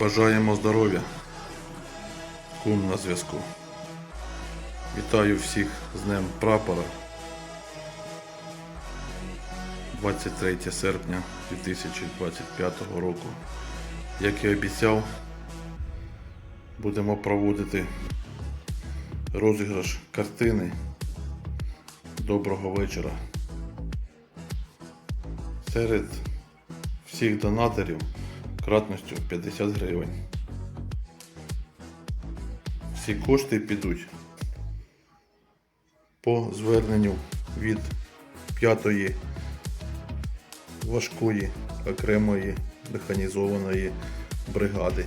Бажаємо здоров'я. Кум на зв'язку. Вітаю всіх з Днем Прапора. 23 серпня 2025 року. Як і обіцяв, будемо проводити розіграш картини. Доброго вечора. Серед всіх донаторів кратністю 50 гривень. Всі кошти підуть по зверненню від п'ятої важкої окремої механізованої бригади.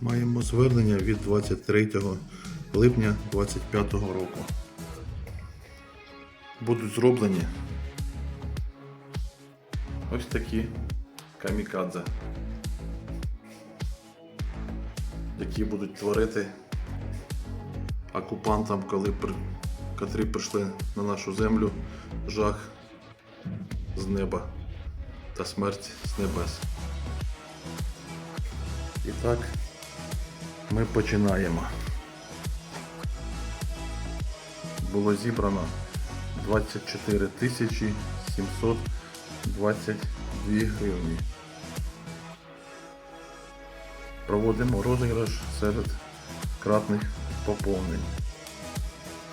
Маємо звернення від 23 липня 2025 року. Будуть зроблені ось такі камікадзе, які будуть творити окупантам, коли котрі прийшли на нашу землю жах з неба та смерть з небес. І так, ми починаємо. Було зібрано 24 тисячі 722 гривні. Проводимо розіграш серед кратних поповнень.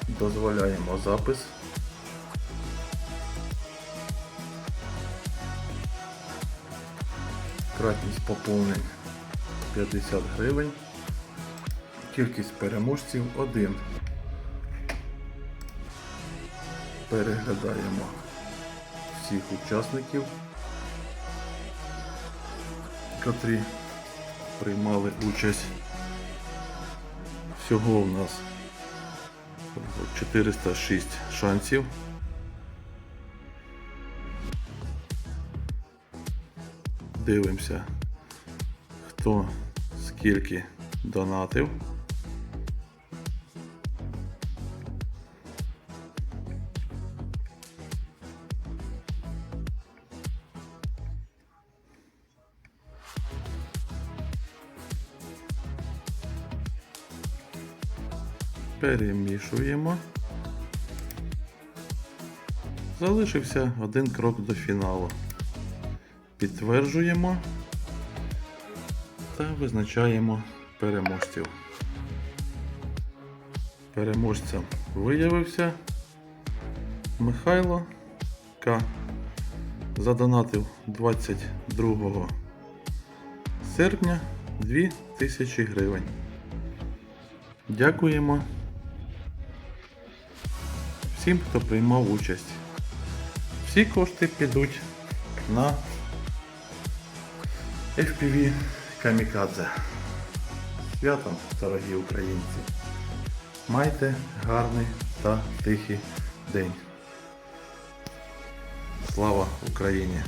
Дозволяємо запис. Кратність поповнень 50 гривень. Кількість переможців 1. Переглядаємо всіх учасників, котрі приймали участь. Всього у нас 406 шансів. Дивимося, хто скільки донатив. Перемішуємо. Залишився один крок до фіналу. Підтверджуємо та визначаємо переможців. Переможцем виявився Михайло К. Задонатив 22 серпня 2000 гривень. Дякуємо всім, хто приймав участь. Всі кошти підуть на FPV Камікадзе. Святом, дорогі українці! Майте гарний та тихий день. Слава Україні!